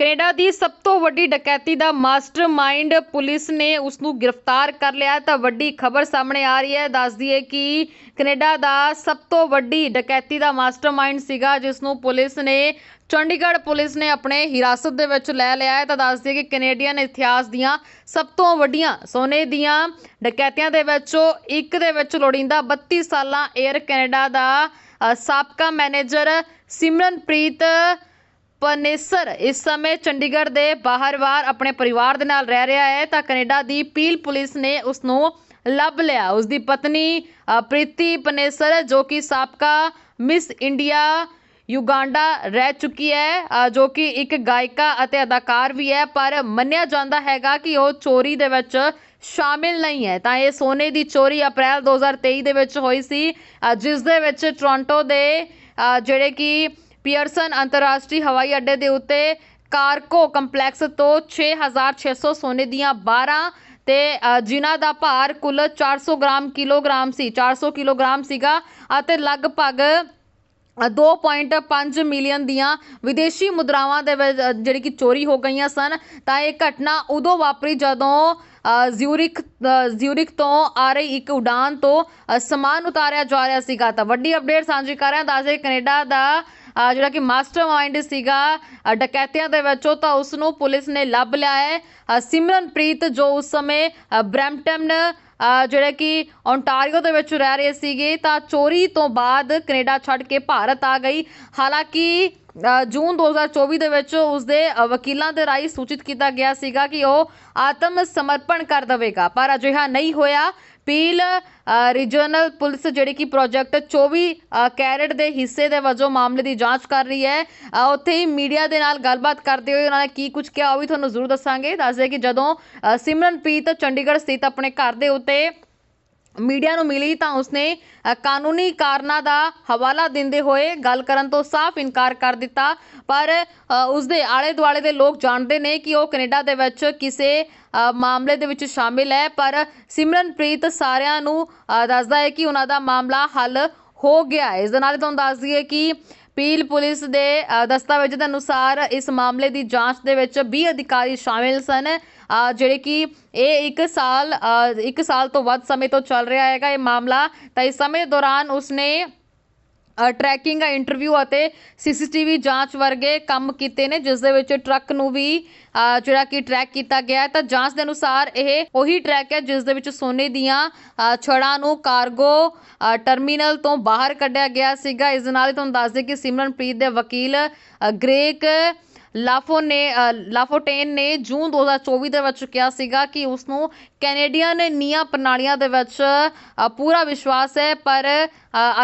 Canada ਦੀ ਸਭ ਤੋਂ ਵੱਡੀ ਡਕੈਤੀ ਦਾ ਮਾਸਟਰਮਾਈਂਡ ਪੁਲਿਸ ਨੇ ਉਸ ਨੂੰ ਗ੍ਰਿਫਤਾਰ ਕਰ ਲਿਆ ਤਾਂ ਵੱਡੀ ਖਬਰ ਸਾਹਮਣੇ ਆ ਰਹੀ ਹੈ। ਦੱਸਦੀ ਹੈ ਕਿ ਕੈਨੇਡਾ ਦਾ ਸਭ ਤੋਂ ਵੱਡੀ ਡਕੈਤੀ ਦਾ ਮਾਸਟਰਮਾਈਂਡ ਸੀਗਾ, ਜਿਸ ਨੂੰ ਪੁਲਿਸ ਨੇ, ਚੰਡੀਗੜ੍ਹ ਪੁਲਿਸ ਨੇ ਆਪਣੇ ਹਿਰਾਸਤ ਦੇ ਵਿੱਚ ਲੈ ਲਿਆ ਹੈ। ਤਾਂ ਦੱਸ ਦਈਏ ਕਿ ਕੈਨੇਡੀਅਨ ਇਤਿਹਾਸ ਦੀਆਂ ਸਭ ਤੋਂ ਵੱਡੀਆਂ, ਸੋਨੇ ਦੀਆਂ ਡਕੈਤੀਆਂ ਦੇ ਵਿੱਚੋਂ ਇੱਕ ਦੇ ਵਿੱਚ ਲੋੜੀਂਦਾ 32 ਸਾਲਾਂ 에ਅਰ ਕੈਨੇਡਾ ਦਾ ਸਾਬਕਾ ਮੈਨੇਜਰ ਸਿਮਰਨਪ੍ਰੀਤ ਪਨੇਸਰ। ਇਸ ਸਮੇਂ ਚੰਡੀਗੜ੍ਹ ਦੇ ਬਾਹਰ-ਬਾਹਰ ਆਪਣੇ ਪਰਿਵਾਰ ਦੇ ਨਾਲ ਰਹਿ ਰਿਹਾ ਹੈ ਤਾਂ ਕੈਨੇਡਾ ਦੀ ਪੀਲ ਪੁਲਿਸ ਨੇ ਉਸ ਨੂੰ ਲੱਭ ਲਿਆ। ਉਸ ਦੀ ਪਤਨੀ ਪ੍ਰੀਤੀ ਪਨੇਸਰ, ਜੋ ਕਿ ਸਾਬਕਾ ਮਿਸ ਇੰਡੀਆ ਯੁਗਾਂਡਾ ਰਹਿ ਚੁੱਕੀ ਹੈ ਜੋ ਕਿ ਇੱਕ ਗਾਇਕਾ ਅਤੇ ਅਦਾਕਾਰ ਵੀ ਹੈ, ਪਰ ਮੰਨਿਆ ਜਾਂਦਾ ਹੈਗਾ ਕਿ ਉਹ ਚੋਰੀ ਦੇ ਵਿੱਚ ਸ਼ਾਮਿਲ ਨਹੀਂ ਹੈ। ਤਾਂ ਇਹ ਸੋਨੇ ਦੀ ਚੋਰੀ ਅਪ੍ਰੈਲ 2023 ਦੇ ਵਿੱਚ ਹੋਈ ਸੀ। ਜਿਸ ਦੇ ਵਿੱਚ ਟੋਰਾਂਟੋ ਦੇ ਜਿਹੜੇ ਕਿ ਪੀਅਰਸਨ ਅੰਤਰਰਾਸ਼ਟਰੀ ਹਵਾਈ ਅੱਡੇ ਦੇ ਉੱਤੇ ਕਾਰਕੋ ਕੰਪਲੈਕਸ ਤੋਂ 6600 ਸੋਨੇ ਦੀਆਂ 12 ਤੇ ਜਿਨ੍ਹਾਂ ਦਾ ਭਾਰ ਕੁੱਲ 400 ਗ੍ਰਾਮ ਕਿਲੋਗ੍ਰਾਮ ਸੀ 400 ਕਿਲੋਗ੍ਰਾਮ ਸੀਗਾ ਅਤੇ ਲਗਭਗ ਅ, 2.5 ਮਿਲੀਅਨ ਦੀਆਂ ਵਿਦੇਸ਼ੀ ਮੁਦਰਾਵਾਂ ਦੇ ਜਿਹੜੀ ਕਿ ਚੋਰੀ ਹੋ ਗਈਆਂ ਸਨ ਤਾਂ ਇਹ ਘਟਨਾ ਉਦੋਂ ਵਾਪਰੀ ਜਦੋਂ ਅ, ਜ਼ਿਊਰਿਖ ਤੋਂ ਆ ਰਹੀ ਇੱਕ ਉਡਾਨ ਤੋਂ ਸਮਾਨ ਉਤਾਰਿਆ ਜਾ ਰਿਹਾ ਸੀਗਾ। ਤਾਂ ਵੱਡੀ ਅਪਡੇਟ ਸਾਂਝੀ ਕਰ ਰਹੇ ਦੱਸਦੇ ਕੈਨੇਡਾ ਦਾ ਜਿਹੜਾ ਕਿ ਮਾਸਟਰਮਾਈਂਡ ਸੀਗਾ ਡਕੈਤਿਆਂ ਦੇ ਵਿੱਚੋਂ ਤਾਂ ਉਸ ਨੂੰ ਪੁਲਿਸ ਨੇ ਲੱਭ ਲਿਆ ਹੈ। ਸਿਮਰਨਪ੍ਰੀਤ ਜੋ ਉਸ ਸਮੇਂ ਅ, ਬਰੈਂਪਟਨ ਅ, ਕਿ ਓਨਟਾਰੀਓ ਦੇ ਵਿੱਚ ਰਹਿ ਰਹੇ ਸੀਗੇ ਤਾਂ ਚੋਰੀ ਤੋਂ ਬਾਅਦ ਕੈਨੇਡਾ ਛੱਡ ਕੇ ਭਾਰਤ ਆ ਗਈ। ਹਾਲਾਂਕਿ ਜੂਨ 2024 ਦੇ ਵਿੱਚ ਉਸਦੇ ਅ, ਵਕੀਲਾਂ ਦੇ ਰਾਹੀਂ ਸੂਚਿਤ ਕੀਤਾ ਗਿਆ ਸੀਗਾ ਕਿ ਉਹ ਆਤਮ ਸਮਰਪਣ ਕਰ ਦੇਵੇਗਾ। ਪਰ ਅਜਿਹਾ ਨਹੀਂ ਹੋਇਆ। ਪੀਲ ਰੀਜਨਲ ਪੁਲਿਸ ਜਿਹੜੀ ਕਿ ਪ੍ਰੋਜੈਕਟ 24 ਕੈਰਟ ਦੇ ਹਿੱਸੇ ਦੇ ਵਜੋਂ ਮਾਮਲੇ ਦੀ ਜਾਂਚ ਕਰ ਰਹੀ ਹੈ ਉੱਥੇ ਹੀ ਮੀਡੀਆ ਦੇ ਨਾਲ ਗੱਲਬਾਤ ਕਰਦੇ ਹੋਏ ਉਹਨਾਂ ਨੇ ਕੀ ਕੁਝ ਕਿਹਾ ਉਹ ਵੀ ਤੁਹਾਨੂੰ ਜ਼ਰੂਰ ਦੱਸਾਂਗੇ। ਦੱਸਦੇ ਕਿ ਜਦੋਂ ਅ, ਸਿਮਰਨਪ੍ਰੀਤ ਚੰਡੀਗੜ੍ਹ ਸਥਿਤ ਆਪਣੇ ਘਰ ਦੇ ਉੱਤੇ ਮੀਡੀਆ ਨੂੰ ਮਿਲੀ ਤਾਂ ਉਸਨੇ ਕਾਨੂੰਨੀ ਕਾਰਨਾਂ ਦਾ ਹਵਾਲਾ ਦਿੰਦੇ ਹੋਏ ਗੱਲ ਕਰਨ ਤੋਂ ਸਾਫ਼ ਇਨਕਾਰ ਕਰ ਦਿੱਤਾ। ਪਰ ਉਸਦੇ ਆਲੇ ਦੁਆਲੇ ਦੇ ਲੋਕ ਜਾਣਦੇ ਨੇ ਕਿ ਉਹ ਕੈਨੇਡਾ ਦੇ ਵਿੱਚ ਕਿਸੇ ਮਾਮਲੇ ਦੇ ਵਿੱਚ ਸ਼ਾਮਿਲ ਹੈ। ਪਰ ਸਿਮਰਨਪ੍ਰੀਤ ਸਾਰਿਆਂ ਨੂੰ ਦੱਸਦਾ ਹੈ ਕਿ ਉਹਨਾਂ ਦਾ ਮਾਮਲਾ ਹੱਲ ਹੋ ਗਿਆ ਹੈ। ਇਸ ਦੇ ਨਾਲ ਹੀ ਤੁਹਾਨੂੰ ਦੱਸ ਦਈਏ ਕਿ ਪੀਲ ਪੁਲਿਸ ਦੇ ਦਸਤਾਵੇਜ਼ ਦੇ ਅਨੁਸਾਰ ਇਸ ਮਾਮਲੇ ਦੀ ਜਾਂਚ ਦੇ ਵਿੱਚ 20 ਅਧਿਕਾਰੀ ਸ਼ਾਮਿਲ ਸਨ। ਜਿਹੜੇ ਕਿ ਇਹ ਇੱਕ ਸਾਲ ਅ, ਇੱਕ ਸਾਲ ਤੋਂ ਵੱਧ ਸਮੇਂ ਤੋਂ ਚੱਲ ਰਿਹਾ ਹੈਗਾ ਇਹ ਮਾਮਲਾ। ਤਾਂ ਇਸ ਸਮੇਂ ਦੌਰਾਨ ਉਸਨੇ ਟਰੈਕਿੰਗ ਇੰਟਰਵਿਊ ਅਤੇ ਸੀਸੀਟੀਵੀ ਜਾਂਚ ਵਰਗੇ ਕੰਮ ਕੀਤੇ ਨੇ ਜਿਸ ਦੇ ਵਿੱਚ ਟਰੱਕ ਨੂੰ ਵੀ ਜਿਹੜਾ ਕਿ ਟਰੈਕ ਕੀਤਾ ਗਿਆ ਤਾਂ ਜਾਂਚ ਦੇ ਅਨੁਸਾਰ ਇਹ ਉਹੀ ਟਰੈਕ ਹੈ ਜਿਸ ਦੇ ਵਿੱਚ ਸੋਨੇ ਦੀਆਂ ਛੜਾਂ ਨੂੰ ਕਾਰਗੋ ਟਰਮੀਨਲ ਤੋਂ ਬਾਹਰ ਕੱਢਿਆ ਗਿਆ ਸੀਗਾ। ਇਸ ਦੇ ਨਾਲ ਹੀ ਤੁਹਾਨੂੰ ਦੱਸ ਦੇ ਕਿ ਸਿਮਰਨਪ੍ਰੀਤ ਦੇ ਵਕੀਲ ਅ, ਗ੍ਰੇਕ ਲਾਫੋ ਨੇ ਲਾਫੋਟੇਨ ਨੇ ਜੂਨ 2024 ਦੇ ਵਿੱਚ ਕਿਹਾ ਸੀਗਾ ਕਿ ਉਸ ਨੂੰ ਕੈਨੇਡੀਅਨ ਨਿਆਂ ਪ੍ਰਣਾਲੀਆਂ ਦੇ ਵਿੱਚ ਪੂਰਾ ਵਿਸ਼ਵਾਸ ਹੈ, ਪਰ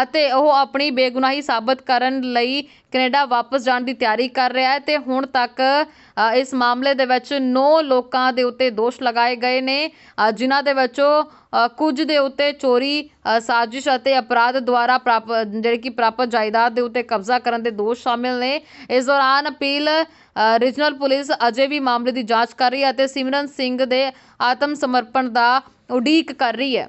ਅਤੇ ਉਹ ਆਪਣੀ ਬੇਗੁਨਾਹੀ ਸਾਬਤ ਕਰਨ ਲਈ ਕੈਨੇਡਾ ਵਾਪਸ ਜਾਣ ਦੀ ਤਿਆਰੀ ਕਰ ਰਿਹਾ ਹੈ ਤੇ ਹੁਣ ਤੱਕ ਇਸ ਮਾਮਲੇ ਦੇ ਵਿੱਚ 9 ਲੋਕਾਂ ਦੇ ਉੱਤੇ ਦੋਸ਼ ਲਗਾਏ ਗਏ ਨੇ ਜਿਨ੍ਹਾਂ ਦੇ ਵਿੱਚੋਂ ਕੁਝ ਦੇ ਉੱਤੇ ਚੋਰੀ ਸਾਜ਼ਿਸ਼ ਅਤੇ ਅਪਰਾਧ ਦੁਆਰਾ ਪ੍ਰਾਪਤ ਜਿਹੜੀ ਕਿ ਪ੍ਰਾਪਤ ਜਾਇਦਾਦ ਦੇ ਉੱਤੇ ਕਬਜ਼ਾ ਕਰਨ ਦੇ ਦੋਸ਼ ਸ਼ਾਮਿਲ ਨੇ। ਇਸ ਦੌਰਾਨ ਅਪੀਲ ਰੀਜਨਲ ਪੁਲਿਸ ਅਜੇ ਵੀ ਮਾਮਲੇ ਦੀ ਜਾਂਚ ਕਰ ਰਹੀ ਹੈ ਅਤੇ ਸਿਮਰਨ ਸਿੰਘ ਦੇ ਆਤਮ ਸਮਰਪਣ ਦਾ ਉਡੀਕ ਕਰ ਰਹੀ ਹੈ।